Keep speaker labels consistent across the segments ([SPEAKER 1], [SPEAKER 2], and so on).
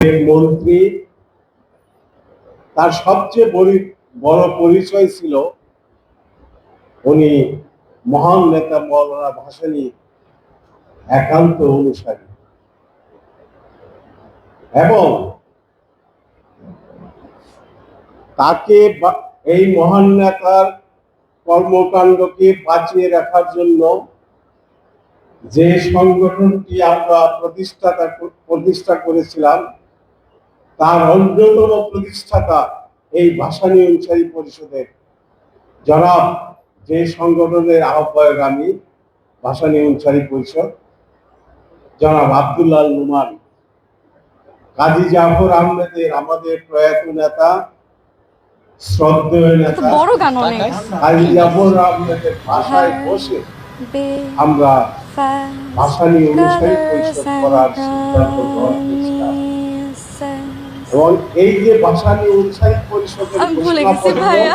[SPEAKER 1] মন্ত্রী, তার সবচেয়ে বড়ি- পরিচয় ছিল উনি মহান নেতা মৌলানা ভাসানী একান্ত অনুসারী। এবং তাকে এই মহান নেতার কর্মকাণ্ডকে বাঁচিয়ে রাখার জন্য যে সংগঠনটি আমরা প্রতিষ্ঠাতা, প্রতিষ্ঠা করেছিলাম তার অন্যতম প্রতিষ্ঠাতা এই ভাসানী অনুসারী পরিষদের। জনাব যে সংগঠনের আহ্বায়ক আমি ভাসানী অনুসারী পরিষদ জনাব আব্দুল্লাহ নুমান। কাজী জাফর আহমেদের আমাদের প্রয়াত নেতা শ্রদ্ধেয় নেতা কাজী জাফর আহমেদের ভাষায় বসে আমরা
[SPEAKER 2] ফা
[SPEAKER 1] ভাসানী অনুসারী পরিষদ করার সিদ্ধান্ত গ্রহণ করেছিলাম। এবং এই যে ভাসানী অনুসারী পরিষদের
[SPEAKER 2] আমি ভুলে গেছি ভাইয়া।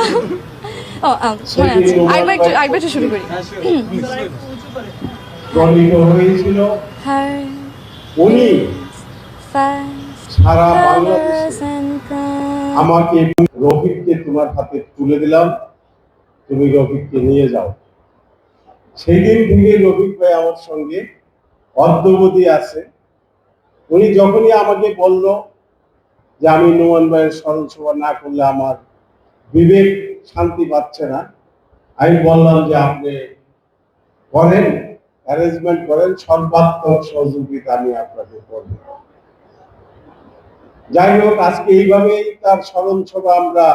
[SPEAKER 2] ও মনে আছে আরেকবার একটু আরেকবার একটু শুরু করি।
[SPEAKER 1] প্রণীত হয়েছিল উনি সারা বাংলাদেশে। আমাকে রফিককে তোমার হাতে তুলে দিলাম। তুমি রফিককে নিয়ে যাও। সেই দিন থেকে রফিক ভাই আমার সঙ্গে অদ্যবধি আছে। উনি যখনই আমাকে বলল যে আমি নোমান ভাইয়ের স্মরণ সভা না করলে আমার বিবেক শান্তি পাচ্ছে না। আমি বললাম যে আপনি করেন অ্যারেঞ্জমেন্ট করেন, সর্বাত্মক সহযোগিতা আমি আপনাকে করব। যাই হোক, আজকে এইভাবেই তার স্মরণ সভা আমরা